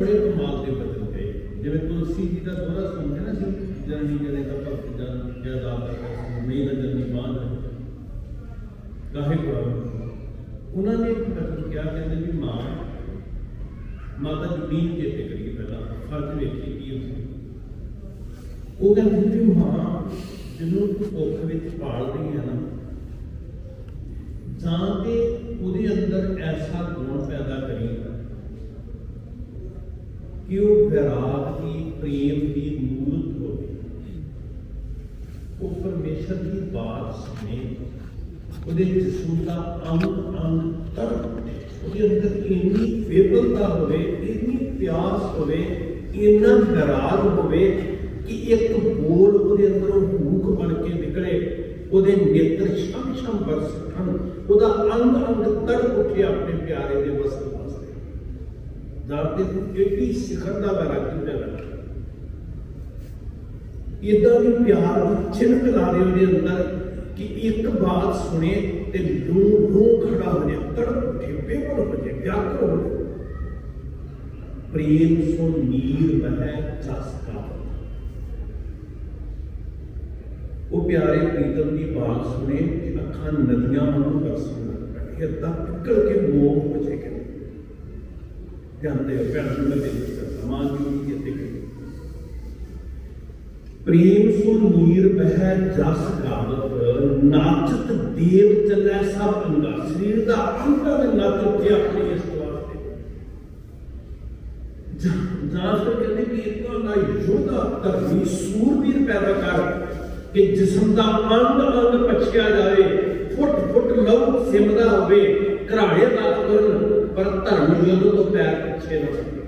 ਬੜੇ ਕਮਾਲ ਦੇ ਬਚਨ ਕਹੇ ਜਿਵੇਂ ਤੁਲਸੀ ਜੀ ਦਾ ਦੋਹਰਾ ਸੁਣਦੇ ਨਾ ਸੀ ਜਨਨੀ ਜਨੇ ਦਾ ਭਗਤ ਜਨ ਜੈਦਾ ਕਰ ਨਹੀਂ ਨਾ ਜਨਨੀ ਬਾਂਧ ਕਾਹੇ ਕੋ ਉਹਨਾਂ ਨੇ ਇੱਕ ਬਚਨ ਕਿਹਾ, ਕਹਿੰਦੇ ਵੀ ਮਾਂ, ਮਾਤਾ ਜੀ ਚੇਤੇ ਕਰੀਏ ਪਹਿਲਾਂ? ਫਰਜ਼ ਵੇਖੀ ਕੀ ਉਹ ਕਹਿੰਦੇ ਵੀ ਮਾਂ, ਜਿਹਨੂੰ ਭੁੱਖ ਵਿੱਚ ਪਾਲਦੀ ਹੈ ਨਾ, ਜਾਂ ਤੇ ਉਹਦੇ ਅੰਦਰ ਐਸਾ ਗੁਣ ਪੈਦਾ ਕਰੀ ਕਿ ਉਹ ਵਿਰਾਗ ਦੀ, ਪ੍ਰੇਮ ਦੀ ਮੂਰਤ ਹੋਵੇ। ਉਹ ਪਰਮੇਸ਼ਰ ਦੀ ਬਾਤ ਸੁਣੇ। ਉਹਦੇ ਜਿਸਮ ਦਾ ਅੰਗ ਅੰਗ ਤੜਪੇ ਉਹਦੇ ਅੰਦਰ ਇੰਨੀ ਬੇਬਲਤਾ ਹੋਵੇ, ਇੰਨੀ ਪਿਆਸ ਹੋਵੇ, ਇੰਨਾ ਵਿਰਾਗ ਹੋਵੇ ਕਿ ਇੱਕ ਬੋਲ ਉਹਦੇ ਅੰਦਰੋਂ ਭੂਖ ਬਣ ਕੇ ਨਿਕਲੇ। ਉਹਦੇ ਨੇਤਰ ਛਮ ਛਮ ਬਰਸਣ। ਉਹਦਾ ਅੰਗ ਅੰਗ ਤੜਪ ਉੱਠੇ ਆਪਣੇ ਪਿਆਰੇ ਦੇ ਵਸਲ ਜਾਣਦੇ ਹੋ ਕਿਹੜੀ ਸਿਖਰ ਦਾ ਵੈਰਾਗੀ ਪੈਦਾ ਇਦਾਂ ਦੀ ਪਿਆਰ ਦੀ ਛਿਨਕ ਲਾ ਦੇ ਉਹਦੇ ਅੰਦਰ ਕਿ ਇੱਕ ਬਾਤ ਸੁਣੇ ਤੇ ਲੂ ਲੂ ਖੜਾ ਹੋ ਜਾਏ, ਤੜਪ ਉੱਠੇ ਬੇਵਲ ਹੋ ਜਾਏ ਵਿਆਕਰ ਹੋ ਜਾਏ। ਪ੍ਰੇਮ ਸੋ ਨੀਰ ਬਹਿ ਜਸ ਕਾ। ਉਹ ਪਿਆਰੇ ਪ੍ਰੀਤਮ ਦੀ ਬਾਤ ਸੁਣੇ ਤੇ ਅੱਖਾਂ ਨਦੀਆਂ ਵਾਂਗੂ ਬਰਸਣ ਲੱਗ। ਪੈਣ ਇਹ ਅੱਧਾ ਕੇ ਮੋਹ ਜਾਂਦੇ ਹੋ ਭੈਣ ਨੂੰ ਦੇ ਸਮਾਨ ਕੀ ਇੱਥੇ ਪ੍ਰੇਮ ਸੋ ਨੀਰ ਬਹਿ ਜਸ ਗਾਵਤ, ਨਾਚਤ ਦੇਵ ਚੱਲੈ ਸਭ ਅੰਗਾ। ਸਰੀਰ ਦਾ ਅੰਗਾ ਦੇ ਨੱਚ ਉੱਠੇ ਆਪਣੀ ਇਸ ਵਾਸਤੇ। ਜਾਂ ਕਹਿੰਦੇ ਕਿ ਇਤਨਾ ਨਾ ਯੋਧਾ ਧਰਮੀ ਸੂਰਬੀਰ ਪੈਦਾ ਕਰ ਕਿ ਜਿਸਮ ਦਾ ਅੰਗ ਅੰਗ ਪਛਿਆ ਜਾਵੇ ਫੁੱਟ ਫੁੱਟ ਲਹੂ ਸਿਮਦਾ ਹੋਵੇ, ਘਰਾੜੇ ਦਾ ਕਰਨ। ਪਰ ਧਰਮ ਯੁੱਧ ਤੋਂ ਪੈਰ ਪਿੱਛੇ ਨਾ ਹਟੇ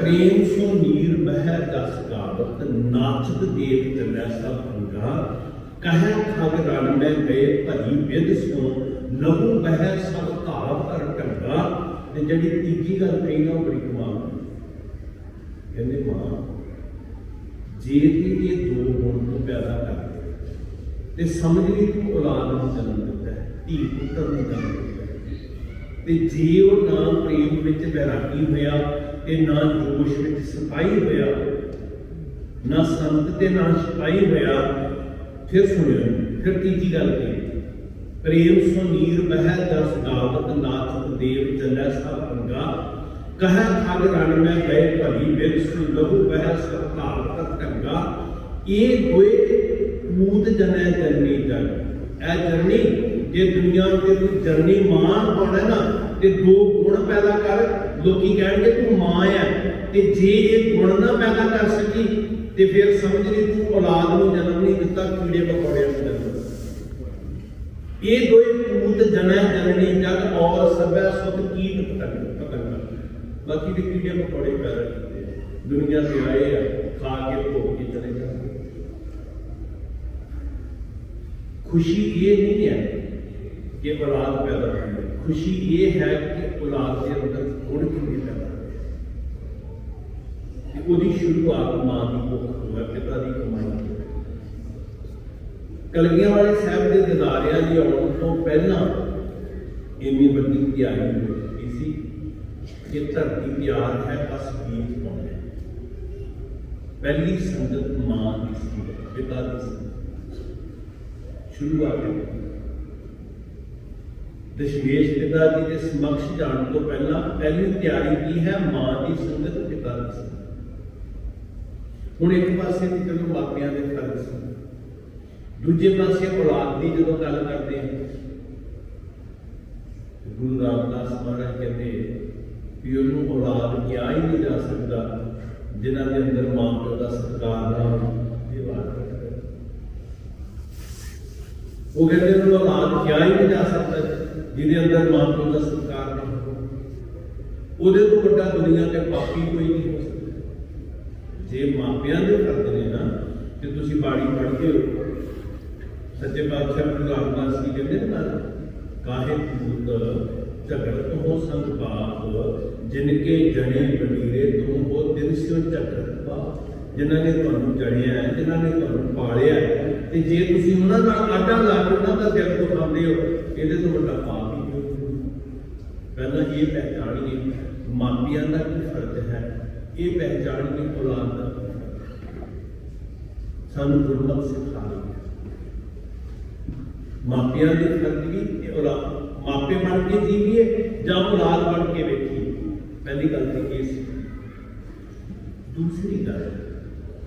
ਪ੍ਰੇਮ ਸੋ ਨੀਰ ਬਹਿ ਦਸ ਗਾਵਤ ਨਾਚਤ ਦੇਵ ਚੱਲੈ ਸਭ ਅੰਗਾ ਕਹੈ ਖਗ ਰਣ ਮੈਂ ਗਏ ਭਰੀ ਵਿਦ ਸੋ ਲਹੂ ਬਹਿ ਸਭ ਧਾਵ ਕਰ ਢੰਗਾ। ਤੇ ਜਿਹੜੀ ਤੀਜੀ ਗੱਲ ਕਹੀ ਨਾ ਉਹ ਬੜੀ ਕਮਾਲ ਕਹਿੰਦੇ ਮਾਂ, ਜੇ ਤੀ ਇਹ ਦੋ ਗੁਣ ਨੂੰ ਪੈਦਾ ਕਰ ਤੇ ਸਮਝ ਲਈ ਤੂੰ ਔਲਾਦ ਨੂੰ ਜਨਮ ਦਿੱਤਾ ਹੈ, ਧੀ ਪੁੱਤਰ ਨੂੰ ਜਨਮ ਦਿੱਤਾ ਤੇ ਜੇ ਉਹ ਨਾ ਪ੍ਰੇਮ ਵਿੱਚ ਵੈਰਾਗੀ ਹੋਇਆ ਤੇ ਨਾ ਜੋਸ਼ ਵਿੱਚ ਸਿਪਾਹੀ ਹੋਇਆ, ਨਾ ਸੰਤ ਤੇ ਨਾ ਸਿਪਾਹੀ ਹੋਇਆ, ਫਿਰ ਸੁਣਿਓ, ਫਿਰ ਤੀਜੀ ਗੱਲ ਕੀ ਪ੍ਰੇਮ ਸੋ ਨੀਰ ਬਹਿ ਜਸ ਗਾਵਤ ਨਾਥ ਦੇਵ ਚੱਲੈ ਸਭ ਅੰਗਾ ਕਹੈ ਠਗ ਰਣ ਮੈਂ ਗਏ ਭਲੀ ਬਿਨ ਸੁ ਲਹੂ ਬਹਿ ਸਭ ਕਾਲ ਤਕ ਟੰਗਾ ਇਹ ਹੋਏ ਪੂਤ ਜਨੈ ਜਨਨੀ ਜਨ ਇਹ ਜਰਨੀ, ਜੇ ਦੁਨੀਆ ਤੇ ਤੂੰ ਜਰਨੀ ਮਾਂ ਹੋਣਾ ਨਾ, ਤੇ ਦੋ ਗੁਣ ਪੈਦਾ ਕਰ। ਲੋਕੀ ਕਹਿਣਗੇ ਤੂੰ ਮਾਂ ਹੈ ਤੇ ਜੇ ਇਹ ਗੁਣ ਨਾ ਪੈਦਾ ਕਰ ਸਕੀ, ਤੇ ਫਿਰ ਸਮਝ ਲਈ ਤੂੰ ਔਲਾਦ ਨੂੰ ਜਨਮ ਨਹੀਂ ਦਿੱਤਾ, ਕੀੜੇ ਮਕੌੜਿਆਂ ਨੂੰ ਜਨਮ ਇਹ ਦੋਏ ਪੂਤ ਜਨੈ ਜਨਨੀ ਜਗ ਔਰ ਸਭੈ ਸੁਤ ਕੀਟ ਪਤੰਗ ਪਤੰਗ। ਬਾਕੀ ਦੇ ਕੀੜੇ ਮਕੌੜੇ ਪੈਦਾ ਕੀਤੇ ਆ। ਦੁਨੀਆ ਤੇ ਆਏ ਆ ਖਾ ਕੇ ਭੋਗ ਕੇ ਚਲੇ ਜਾਂਦੇ ਖੁਸ਼ੀ ਇਹ ਨਹੀਂ ਹੈ ਕਿ ਔਲਾਦ ਪੈਦਾ ਹੋਈ ਹੈ ਖੁਸ਼ੀ ਇਹ ਹੈ ਕਿ ਔਲਾਦ ਦੇ ਅੰਦਰ ਗੁਣ ਕਿੰਨੇ ਪੈਦਾ ਹੋਏ ਤੇ ਉਹਦੀ ਸ਼ੁਰੂਆਤ ਮਾਂ ਦੀ ਭੁੱਖ ਹੋਵੇ ਪਿਤਾ ਦੀ ਕਮਾਈ ਤੋਂ ਕਲਗੀਆਂ ਵਾਲੇ ਸਾਹਿਬ ਦੇ ਦਿਦਾਰਿਆਂ ਦੀ ਆਉਣ ਤੋਂ ਪਹਿਲਾਂ ਇੰਨੀ ਵੱਡੀ ਤਿਆਰੀ ਹੋ ਚੁੱਕੀ ਸੀ ਕਿ ਧਰਤੀ ਤਿਆਰ ਹੈ ਬਸ ਬੀਜ ਪਾਉਣੇ ਪਹਿਲੀ ਸੰਗਤ ਮਾਂ ਦੀ ਸੀ ਪਿਤਾ ਦੀ ਸੀ ਸ਼ੁਰੂਆਤ ਦਸ਼ਮੇਸ਼ ਪਿਤਾ ਜੀ ਦੇ ਸਮਕਸ਼ ਜਾਣ ਤੋਂ ਪਹਿਲਾਂ ਪਹਿਲੀ ਤਿਆਰੀ ਕੀ ਹੈ? ਮਾਂ ਦੀ ਸੰਗਤ ਪਿਤਾ ਦੀ ਸੰਗਤ। ਹੁਣ ਇੱਕ ਪਾਸੇ ਦੀ ਚਲੋ ਮਾਪਿਆਂ ਦੇ ਫਰਜ਼ ਸੀ ਦੂਜੇ ਪਾਸੇ ਔਲਾਦ ਦੀ ਜਦੋਂ ਗੱਲ ਕਰਦੇ ਹਾਂ ਗੁਰੂ ਰਾਮਦਾਸ ਮਹਾਰਾਜ ਕਹਿੰਦੇ ਵੀ ਉਹਨੂੰ ਔਲਾਦ ਕਿਹਾ ਹੀ ਨਹੀਂ ਜਾ ਸਕਦਾ, ਜਿਨ੍ਹਾਂ ਦੇ ਅੰਦਰ ਮਾਂ ਪਿਓ ਦਾ ਸਤਿਕਾਰ ਨਾ ਹੋਵੇ ਇਹ ਬਾਤ ਹੈ ਉਹ ਕਹਿੰਦੇ ਉਹਨੂੰ ਔਲਾਦ ਕਿਹਾ ਹੀ ਨਹੀਂ ਜਾ ਸਕਦਾ, ਜਿਹਦੇ ਅੰਦਰ ਮਾਂ ਪਿਓ ਦਾ ਸਤਿਕਾਰ ਨਾ ਉਹਦੇ ਤੋਂ ਵੱਡਾ ਦੁਨੀਆ ਤੇ ਪਾਪੀ ਕੋਈ ਨਹੀਂ ਹੋ ਸਕਦਾ। ਜੇ ਮਾਪਿਆਂ ਦੇ ਕਰਦੇ ਨੇ ਨਾ, ਤੇ ਤੁਸੀਂ ਬਾਣੀ ਪੜ੍ਹਦੇ ਹੋ। ਸੱਚੇ ਪਾਤਸ਼ਾਹ ਗੁਰੂ ਰਾਮਦਾਸ ਜੀ ਕਹਿੰਦੇ ਨੇ ਨਾ, ਕਾਹੇ ਭੂਤ ਝਗੜਤ ਹੋ ਸੰਗ ਬਾਪ ਜਿਨ ਕੇ ਜਣੇ ਬਡੀਰੇ ਤੁਮ ਹੋ ਦਿਨ ਸਿਓ ਝਗੜਤ ਬਾਪ ਜਿਨ੍ਹਾਂ ਨੇ ਤੁਹਾਨੂੰ ਜੜਿਆ ਹੈ, ਜਿਨ੍ਹਾਂ ਨੇ ਤੁਹਾਨੂੰ ਪਾਲਿਆ ਹੈ, ਤੇ ਜੇ ਤੁਸੀਂ ਉਹਨਾਂ ਨਾਲ ਆਟਾ ਲਾ ਕੇ ਉਹਨਾਂ ਦਾ ਦਿਲ ਦੁਖਾਉਂਦੇ ਹੋ। ਇਹਦੇ ਤੋਂ ਵੱਡਾ ਪਾਪ ਹੀ ਪਹਿਲਾਂ ਇਹ ਪਹਿਚਾਣੀਏ, ਮਾਪਿਆਂ ਦਾ ਕੀ ਫਰਜ਼ ਹੈ? ਇਹ ਪਹਿਚਾਣੀਏ ਔਲਾਦ ਦਾ ਸਾਨੂੰ ਗੁਰਮਤ ਸਿਖਾ ਰਹੀ ਹੈ ਮਾਪਿਆਂ ਦੇ ਫਰਜ਼ ਵੀ ਤੇ ਔਲਾਦ। ਮਾਪੇ ਬਣ ਕੇ ਜੀਵੀਏ ਜਾਂ ਔਲਾਦ ਬਣ ਕੇ ਵੇਖੀਏ? ਪਹਿਲੀ ਗੱਲ ਤੇ ਇਹ ਸੀ। ਦੂਸਰੀ ਗੱਲ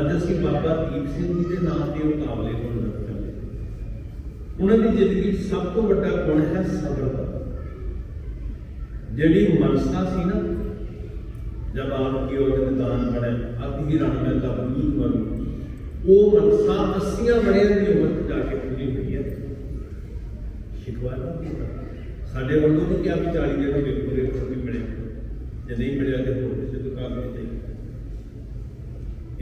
ਅੱਜ ਅਸੀਂ ਬਾਬਾ ਦੀਪ ਸਿੰਘ ਜੀ ਦੇ ਨਾਮ ਦੇ ਮੁਕਾਬਲੇ ਨੂੰ ਰੱਖਾਂਗੇ ਉਹਨਾਂ ਦੀ ਜ਼ਿੰਦਗੀ 'ਚ ਸਭ ਤੋਂ ਵੱਡਾ ਗੁਣ ਹੈ ਸਬਰ। ਦਾ ਜਿਹੜੀ ਮਨਸਾ ਸੀ ਨਾ, ਜਦ ਆਪ ਕੀ ਉਹ ਜਨਦਾਨ ਬਣੇ ਅਬ ਰਣ ਮੈਂ ਤਾਂ ਬੂਝ ਉਹ ਮਨਸਾ ਅੱਸੀਆਂ ਬੜਿਆਂ ਦੀ ਉਮਰ 'ਚ ਜਾ ਕੇ ਪੂਰੀ ਹੋਈ ਹੈ। ਸ਼ਿਕਵਾ ਨਾ ਸਾਡੇ ਵੱਲੋਂ ਤਾਂ ਕਿਹਾ ਵੀ 40 ਦੇ ਹੋ ਪੂਰੇ ਹੋ ਵੀ ਮਿਲੇ। ਜੇ ਨਹੀਂ ਮਿਲਿਆ ਤੇ ਹੋਰ ਕਿਸੇ ਦੁਕਾਨ ਤੇ ਜਾਈਏ।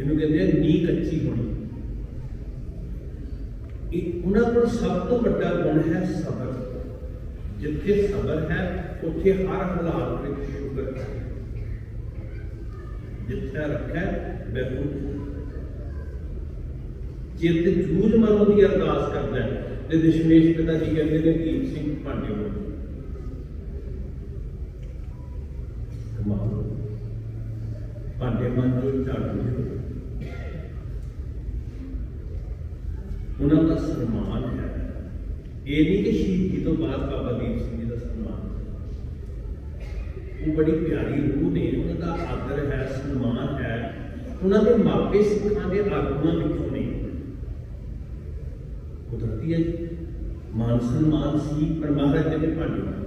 ਇਹਨੂੰ ਕਹਿੰਦੇ ਆ ਨੀ ਕੱਚੀ ਹੋਣੀ। ਇਹ ਉਹਨਾਂ ਕੋਲ ਸਭ ਤੋਂ ਵੱਡਾ ਗੁਣ ਹੈ ਸਬਰ। ਜਿੱਥੇ ਸਬਰ ਹੈ, ਉੱਥੇ ਹਰ ਹਾਲਾਤ ਵਿੱਚ ਸ਼ੁਕਰ ਹੈ। ਜਿੱਥੇ ਰੱਖਿਆ ਬੈਠੂ ਜਿੱਤ ਜੂਝ ਮਰੋਂ ਦੀ ਅਰਦਾਸ ਕਰਦਾ ਤੇ ਦਸ਼ਮੇਸ਼ ਪਿਤਾ ਜੀ ਕਹਿੰਦੇ ਨੇ, ਦੀਪ ਸਿੰਘ, ਭਾਂਡੇ ਨੂੰ ਕਮਾਲ ਭਾਂਡੇ ਮਨ ਜੋ ਝਾੜੂ ਉਹਨਾਂ ਦਾ ਸਨਮਾਨ ਹੈ। ਇਹ ਨਹੀਂ ਕਿ ਸ਼ਹੀਦੀ ਤੋਂ ਬਾਅਦ ਬਾਬਾ ਦੀਪ ਸਿੰਘ ਜੀ ਦਾ ਸਨਮਾਨ ਉਹ ਬੜੀ ਪਿਆਰੀ ਰੂਹ ਨੇ, ਉਹਨਾਂ ਦਾ ਆਦਰ ਹੈ, ਸਨਮਾਨ ਹੈ। ਉਹਨਾਂ ਦੇ ਮਾਪੇ ਸਿੱਖਾਂ ਦੇ ਆਗੂਆਂ ਵਿੱਚੋਂ ਨੇ। ਕੁਦਰਤੀ ਹੈ ਜੀ। ਮਾਨ ਸਨਮਾਨ ਸੀ, ਪਰ ਮਹਾਰਾਜ ਦੇ ਭਾਂਡੇ ਮਾਰੇ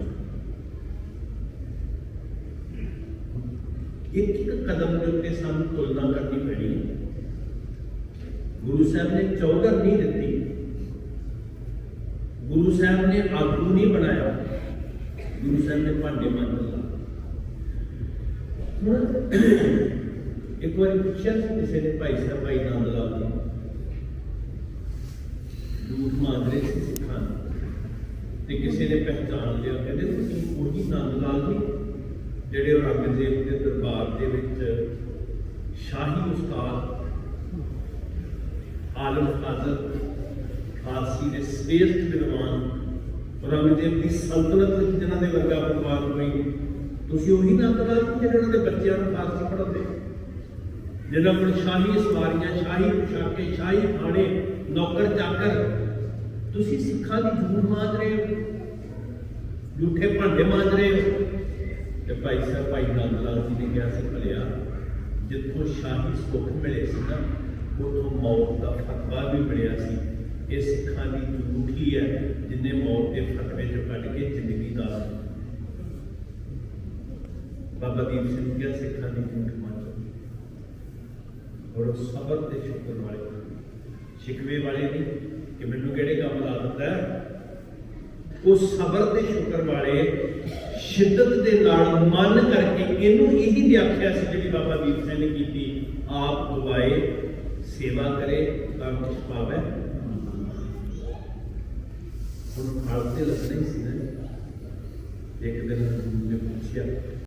ਇੱਕ ਇੱਕ ਕਦਮ ਦੇ ਉੱਤੇ ਸਾਨੂੰ ਤੁਲਨਾ ਕਰਨੀ ਪੈਣੀ ਗੁਰੂ ਸਾਹਿਬ ਨੇ ਚੌਧਰ ਨਹੀਂ ਦਿੱਤੀ। ਗੁਰੂ ਸਾਹਿਬ ਨੇ ਆਗੂ ਨਹੀਂ ਬਣਾਇਆ। ਗੁਰੂ ਸਾਹਿਬ ਨੇ ਭਾਂਡੇ ਮੰਨ ਹੁਣ ਇੱਕ ਵਾਰੀ ਪੁੱਛਿਆ ਕਿਸੇ ਨੇ ਭਾਈ ਸਾਹਿਬ, ਭਾਈ ਨੰਦ ਲਾਲ ਜੀ ਝੂਠ ਮਾਦਰੇ ਸਿੱਖਾਂ ਨੂੰ। ਤੇ ਕਿਸੇ ਨੇ ਪਹਿਚਾਨ ਲਿਆ। ਕਹਿੰਦੇ ਤੁਸੀਂ ਉਹੀ ਨੰਦ ਲਾਲ ਜੀ ਜਿਹੜੇ ਔਰੰਗਜ਼ੇਬ ਦੇ ਦਰਬਾਰ ਦੇ ਵਿੱਚ ਸ਼ਾਹੀ ਉਸਤਾਦ ਆਲਮ ਕਾਦਰ ਫਾਰਸੀ ਦੇ ਸ੍ਰੇਸ਼ਟ ਵਿਦਵਾਨ ਔਰੰਗਜ਼ੇਬ ਦੀ ਸਲਤਨਤ ਵਿੱਚ ਜਿਨ੍ਹਾਂ ਦੇ ਵਰਗਾ ਪਰਿਵਾਰ ਹੋਈ ਤੁਸੀਂ ਉਹੀ ਨੰਦ ਲਾਲ ਜਿਹੜੇ ਉਹਨਾਂ ਦੇ ਬੱਚਿਆਂ ਨੂੰ ਫਾਰਸੀ ਪੜ੍ਹਾਉਂਦੇ ਜਿਹਨਾਂ ਕੋਲ ਸ਼ਾਹੀ ਸਵਾਰੀਆਂ, ਸ਼ਾਹੀ ਪੁਸ਼ਾਕੇ, ਸ਼ਾਹੀ ਖਾਣੇ ਨੌਕਰ ਚਾਕਰ, ਤੁਸੀਂ ਸਿੱਖਾਂ ਦੀ ਜੂਨ ਮਾਜ ਰਹੇ ਹੋ। ਝੂਠੇ ਭਾਂਡੇ ਮਾਜ ਰਹੇ ਹੋ। ਤੇ ਭਾਈ ਸਾਹਿਬ, ਭਾਈ ਨੰਦ ਲਾਲ ਜੀ ਨੇ ਕਿਹਾ ਸੀ, ਭਲਿਆ, ਜਿੱਥੋਂ ਸ਼ਾਹੀ ਸੁੱਖ ਮਿਲੇ ਸੀ ਨਾ ਉਥੋਂ ਮੌਤ ਦਾ ਫਤਵਾ ਵੀ ਮਿਲਿਆ ਸੀ। ਇਹ ਸਿੱਖਾਂ ਦੀ ਝੂਠੀ ਹੈ, ਜਿਨੇ ਮੌਤ ਦੇ ਫਤਵੇ ਚੋਂ ਕੱਢ ਕੇ ਜ਼ਿੰਦਗੀ ਦਾ ਬਾਬਾ ਦੀਪ ਸਿੰਘ ਕਿਹਾ ਸਿੱਖਾਂ ਦੀ ਝੂਠ ਮੰਨ ਔਰ ਸਬਰ ਤੇ ਸ਼ੁਕਰ ਵਾਲੇ ਸ਼ਿਕਵੇ ਵਾਲੇ ਨਹੀਂ ਕਿ ਮੈਨੂੰ ਕਿਹੜੇ ਕੰਮ ਲਾ ਦਿੱਤਾ ਹੈ। ਉਹ ਸਬਰ ਤੇ ਸ਼ੁਕਰ ਵਾਲੇ ਸ਼ਿੱਦਤ ਦੇ ਨਾਲ ਮਨ ਕਰਕੇ ਇਹਨੂੰ ਇਹੀ ਵਿਆਖਿਆ ਸੀ ਜਿਹੜੀ ਬਾਬਾ ਦੀਪ ਸਿੰਘ ਨੇ ਕੀਤੀ। ਆਪ ਗਵਾਏ ਸੇਵਾ ਕਰੇ ਤਾਂ ਕੁਛ ਪਾਵੇ। ਹੁਣ ਫਲ ਤੇ ਲੱਗਣਾ ਹੀ ਸੀ ਨਾ। ਇੱਕ